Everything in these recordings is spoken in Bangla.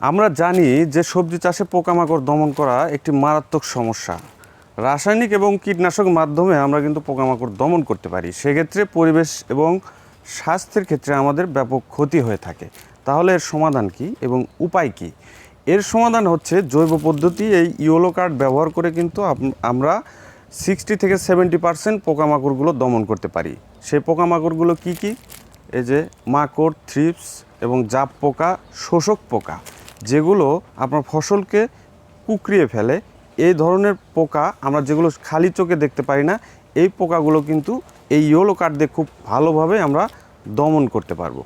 আমরা জানি যে সবজি চাষে পোকামাকড় দমন করা একটি মারাত্মক সমস্যা। রাসায়নিক এবং কীটনাশক মাধ্যমে আমরা কিন্তু পোকামাকড় দমন করতে পারি। সেক্ষেত্রে পরিবেশ এবং স্বাস্থ্যের ক্ষেত্রে আমাদের ব্যাপক ক্ষতি হয়ে থাকে। তাহলে এর সমাধান কি এবং উপায় কি? এর সমাধান হচ্ছে জৈব পদ্ধতি, এই ইওলো কার্ড ব্যবহার করে কিন্তু আমরা সিক্সটি থেকে সেভেন্টি পার্সেন্ট পোকামাকড়গুলো দমন করতে পারি। সেই পোকামাকড়গুলো কি কি? এই যে মাকড়, থ্রিপস এবং জাপ পোকা, শোষক পোকা। যেগুলো আপনার ফসলকে কুকরিয়ে ফেলে, এই ধরনের পোকা আমরা যেগুলো খালি চোখে দেখতে পারি না, এই পোকাগুলো কিন্তু এই ইয়োলো কার্ড দিয়ে খুব ভালোভাবে আমরা দমন করতে পারব।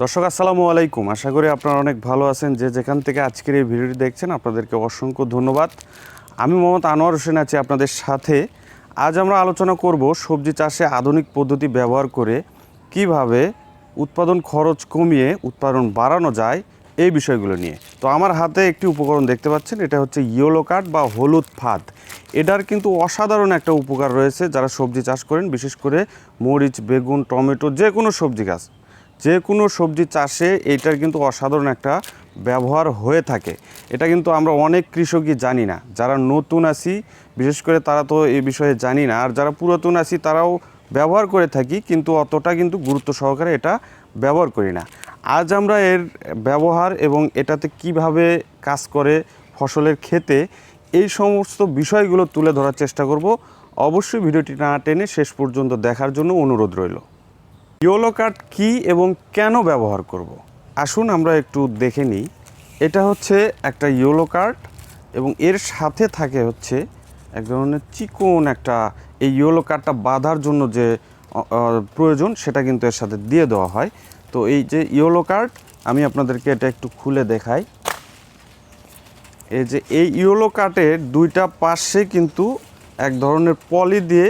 দর্শক, আসসালামু আলাইকুম। আশা করি আপনারা অনেক ভালো আছেন। যে যেখান থেকে আজকের এই ভিডিওটি দেখছেন, আপনাদেরকে অসংখ্য ধন্যবাদ। আমি মোহাম্মদ আনোয়ার হোসেন আছি আপনাদের সাথে। আজ আমরা আলোচনা করব সবজি চাষে আধুনিক পদ্ধতি ব্যবহার করে কীভাবে উৎপাদন খরচ কমিয়ে উৎপাদন বাড়ানো যায় এই বিষয়গুলো নিয়ে। তো আমার হাতে একটি উপকরণ দেখতে পাচ্ছেন, এটা হচ্ছে ইয়েলো কার্ড বা হলুদ ফাঁদ। এটার কিন্তু অসাধারণ একটা উপকার রয়েছে যারা সবজি চাষ করেন, বিশেষ করে মরিচ, বেগুন, টমেটো, যে কোনো সবজি গাছ। যে কোনো সবজি চাষে এইটার কিন্তু অসাধারণ একটা ব্যবহার হয়ে থাকে। এটা কিন্তু আমরা অনেক কৃষকই জানি না। যারা নতুন আছি, বিশেষ করে তারা তো এই বিষয়ে জানি না। আর যারা পুরাতন আছি, তারাও ব্যবহার করে থাকি, কিন্তু অতটা কিন্তু গুরুত্ব সহকারে এটা ব্যবহার করি না। আজ আমরা এর ব্যবহার এবং এটাতে কীভাবে কাজ করে ফসলের ক্ষেতে এই সমস্ত বিষয়গুলো তুলে ধরার চেষ্টা করব। অবশ্যই ভিডিওটি না টেনে শেষ পর্যন্ত দেখার জন্য অনুরোধ রইল। ইয়োলো কার্ড কী এবং কেন ব্যবহার করব। আসুন আমরা একটু দেখে নিই। এটা হচ্ছে একটা ইয়োলো কার্ড এবং এর সাথে থাকে হচ্ছে এক ধরনের চিকন একটা, এই ইয়োলো কার্ডটা বাঁধার জন্য যে প্রয়োজন সেটা কিন্তু এর সাথে দিয়ে দেওয়া হয়। তো এই যে ইয়েলো কার্ড আমি আপনাদেরকে এটা একটু খুলে দেখাই। এই যে এই ইয়েলো কার্ডের দুইটা পাশে কিন্তু এক ধরনের পলি দিয়ে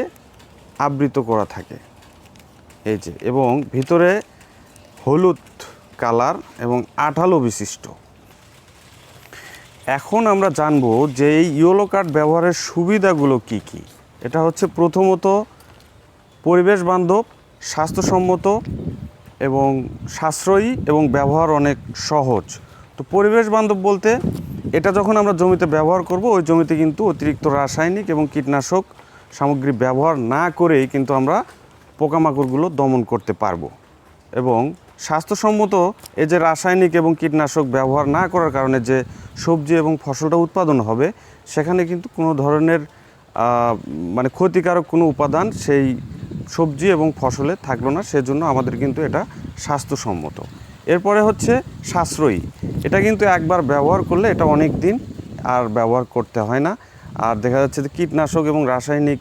আবৃত করা থাকে। এই যে, এবং ভিতরে হলুদ কালার এবং আঠালো বিশিষ্ট। এখন আমরা জানব যে এই ইয়েলো কার্ড ব্যবহারের সুবিধাগুলো কি কি? এটা হচ্ছে প্রথমত পরিবেশ বান্ধব, স্বাস্থ্যসম্মত এবং সাশ্রয়ী এবং ব্যবহার অনেক সহজ। তো পরিবেশ বান্ধব বলতে, এটা যখন আমরা জমিতে ব্যবহার করব, ওই জমিতে কিন্তু অতিরিক্ত রাসায়নিক এবং কীটনাশক সামগ্রী ব্যবহার না করেই কিন্তু আমরা পোকামাকড়গুলো দমন করতে পারব। এবং স্বাস্থ্যসম্মত এই যে রাসায়নিক এবং কীটনাশক ব্যবহার না করার কারণে যে সবজি এবং ফসলটা উৎপাদন হবে, সেখানে কিন্তু কোনো ধরনের মানে ক্ষতিকারক কোনো উপাদান সেই সবজি এবং ফসলে থাকল না, সেজন্য আমাদের কিন্তু এটা স্বাস্থ্যসম্মত। এরপরে হচ্ছে সাশ্রয়ী। এটা কিন্তু একবার ব্যবহার করলে এটা অনেক দিন আর ব্যবহার করতে হয় না। আর দেখা যাচ্ছে যে কীটনাশক এবং রাসায়নিক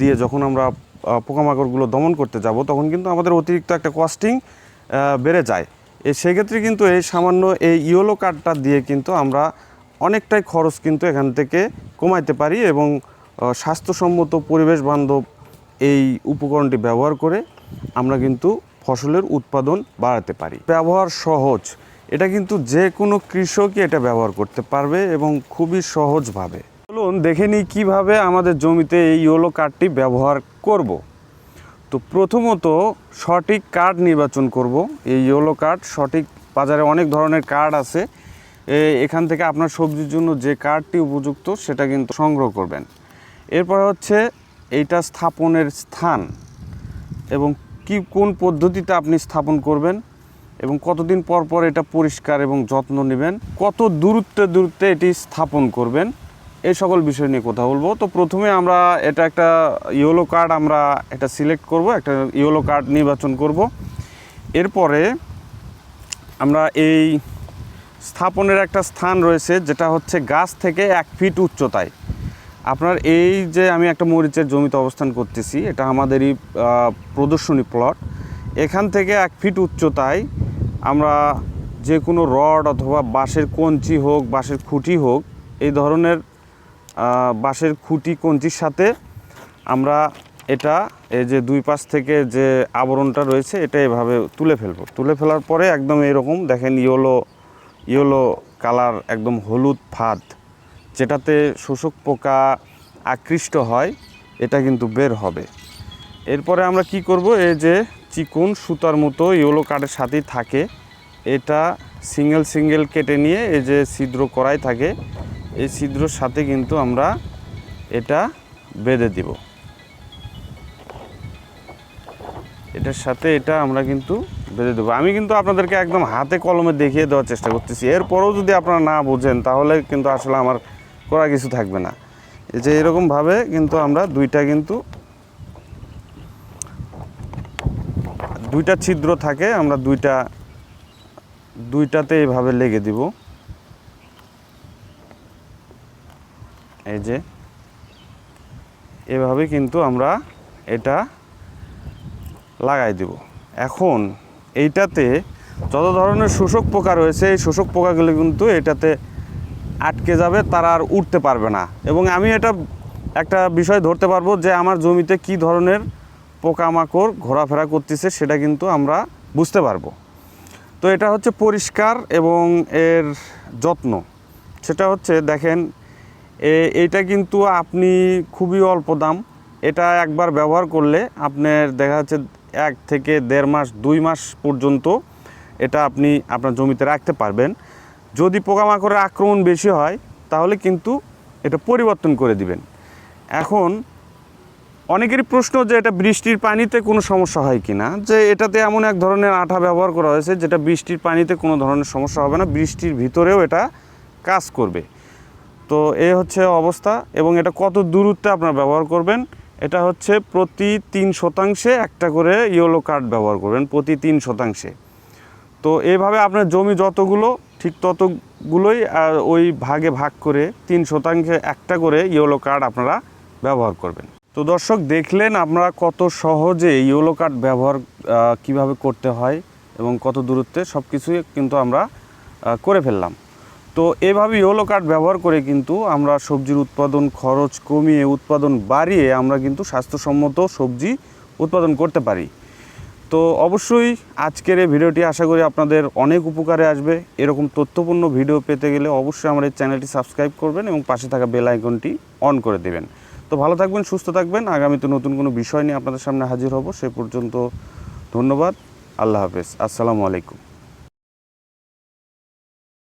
দিয়ে যখন আমরা পোকামাকড়গুলো দমন করতে যাব, তখন কিন্তু আমাদের অতিরিক্ত একটা কস্টিং বেড়ে যায়। এ, সেক্ষেত্রে কিন্তু এই সামান্য এই ইয়েলো কার্ডটা দিয়ে কিন্তু আমরা অনেকটাই খরচ কিন্তু এখান থেকে কমাইতে পারি এবং স্বাস্থ্যসম্মত পরিবেশ বান্ধব এই উপকরণটি ব্যবহার করে আমরা কিন্তু ফসলের উৎপাদন বাড়াতে পারি। ব্যবহার সহজ। এটা কিন্তু যে কোনো কৃষকই এটা ব্যবহার করতে পারবে এবং খুবই সহজভাবে। চলুন দেখে নিই কীভাবে আমাদের জমিতে এই ইয়োলো কার্ডটি ব্যবহার করব। তো প্রথমত সঠিক কার্ড নির্বাচন করব। এই ইয়োলো কার্ড সঠিক বাজারে অনেক ধরনের কার্ড আছে। এখান থেকে আপনার সবজির জন্য যে কার্ডটি উপযুক্ত সেটা কিন্তু সংগ্রহ করবেন। এরপর হচ্ছে এইটা স্থাপনের স্থান এবং কি কোন পদ্ধতিতে আপনি স্থাপন করবেন এবং কতদিন পর পর এটা পরিষ্কার এবং যত্ন নেবেন, কত দূরত্বে দূরত্বে এটি স্থাপন করবেন, এই সকল বিষয় নিয়ে কথা বলব। তো প্রথমে আমরা এটা একটা ইয়েলো কার্ড আমরা এটা সিলেক্ট করব, একটা ইয়েলো কার্ড নির্বাচন করব। এরপরে আমরা এই স্থাপনের একটা স্থান রয়েছে, যেটা হচ্ছে গাছ থেকে এক ফিট উচ্চতায়। আপনার এই যে আমি একটা মরিচের জমিতে অবস্থান করতেছি, এটা আমাদেরই প্রদর্শনী প্লট এখান থেকে এক ফিট উচ্চতায় আমরা যে কোনো রড অথবা বাঁশের কঞ্চি হোক, বাঁশের খুঁটি হোক, এই ধরনের বাঁশের খুঁটি কঞ্চির সাথে আমরা এটা, এই যে দুই পাশ থেকে যে আবরণটা রয়েছে, এটা এভাবে তুলে ফেলব। তুলে ফেলার পরে একদম এরকম দেখেন, ইয়েলো ইয়েলো কালার, একদম হলুদ ফাঁদ। যেটাতে শোষক পোকা আকৃষ্ট হয়, এটা কিন্তু বের হবে। এরপরে আমরা কি করব? এই যে চিকন সুতার মতো ইয়েলো কার্ডের সাথেই থাকে। এটা সিঙ্গেল সিঙ্গেল কেটে নিয়ে এই যে ছিদ্র করাই থাকে। এই ছিদ্রর সাথে কিন্তু আমরা এটা বেঁধে দিব। এটার সাথে এটা আমরা কিন্তু বেঁধে দেবো। আমি কিন্তু আপনাদেরকে একদম হাতে কলমে দেখিয়ে দেওয়ার চেষ্টা করতেছি। এরপরেও যদি আপনারা না বোঝেন, তাহলে কিন্তু আসলে আমার করা কিছু থাকবে না। এই যে এরকমভাবে কিন্তু আমরা দুইটা কিন্তু দুইটা ছিদ্র থাকে, আমরা দুইটা, দুইটাতে এইভাবে লেগে দিব। এই যে এভাবে কিন্তু আমরা এটা লাগাই দিব। এখন এইটাতে যত ধরনের শোষক পোকা রয়েছে, এই শোষক পোকাগুলো কিন্তু এটাতে আটকে যাবে, তারা আর উঠতে পারবে না। এবং আমি এটা একটা বিষয় ধরতে পারব যে আমার জমিতে কি ধরনের পোকামাকড় ঘোরাফেরা করতেছে সেটা কিন্তু আমরা বুঝতে পারব। তো এটা হচ্ছে পরিষ্কার এবং এর যত্ন। সেটা হচ্ছে দেখেন এইটা কিন্তু আপনি খুবই অল্প দাম। এটা একবার ব্যবহার করলে আপনার দেখা যাচ্ছে এক থেকে দেড় মাস, দুই মাস পর্যন্ত এটা আপনি আপনার জমিতে রাখতে পারবেন। যদি পোকামাকড়ের আক্রমণ বেশি হয়, তাহলে কিন্তু এটা পরিবর্তন করে দিবেন। এখন অনেকেরই প্রশ্ন যে এটা বৃষ্টির পানিতে কোনো সমস্যা হয় কি না যে এটাতে এমন এক ধরনের আঠা ব্যবহার করা হয়েছে যেটা বৃষ্টির পানিতে কোনো ধরনের সমস্যা হবে না, বৃষ্টির ভিতরেও এটা কাজ করবে। তো এ হচ্ছে অবস্থা এবং এটা কত দূরত্বে আপনারা ব্যবহার করবেন, এটা হচ্ছে প্রতি তিন শতাংশে একটা করে ইয়েলো কার্ড ব্যবহার করবেন, প্রতি তিন শতাংশে। তো এইভাবে আপনার জমি যতগুলো ঠিক ততগুলোই ওই ভাগে ভাগ করে তিন শতাংশে একটা করে ইয়েলো কার্ড আপনারা ব্যবহার করবেন। তো দর্শক, দেখলেন আমরা কত সহজে ইয়েলো কার্ড ব্যবহার কীভাবে করতে হয় এবং কত দূরত্বে সব কিছুই কিন্তু আমরা করে ফেললাম। তো এভাবে ইয়েলো কার্ড ব্যবহার করে কিন্তু আমরা সবজির উৎপাদন খরচ কমিয়ে, উৎপাদন বাড়িয়ে আমরা কিন্তু স্বাস্থ্যসম্মত সবজি উৎপাদন করতে পারি। তো অবশ্যই আজকের এই ভিডিওটি আশা করি আপনাদের অনেক উপকারে আসবে। এরকম তথ্যপূর্ণ ভিডিও পেতে গেলে অবশ্যই এই চ্যানেলটি সাবস্ক্রাইব করবেন এবং পাশে থাকা বেল আইকনটি অন করে দেবেন। তো ভালো থাকবেন, সুস্থ থাকবেন। আগামীতে নতুন কোনো বিষয় নিয়ে আপনাদের সামনে হাজির হব। সে পর্যন্ত ধন্যবাদ। আল্লাহ হাফেজ। আসসালামু আলাইকুম।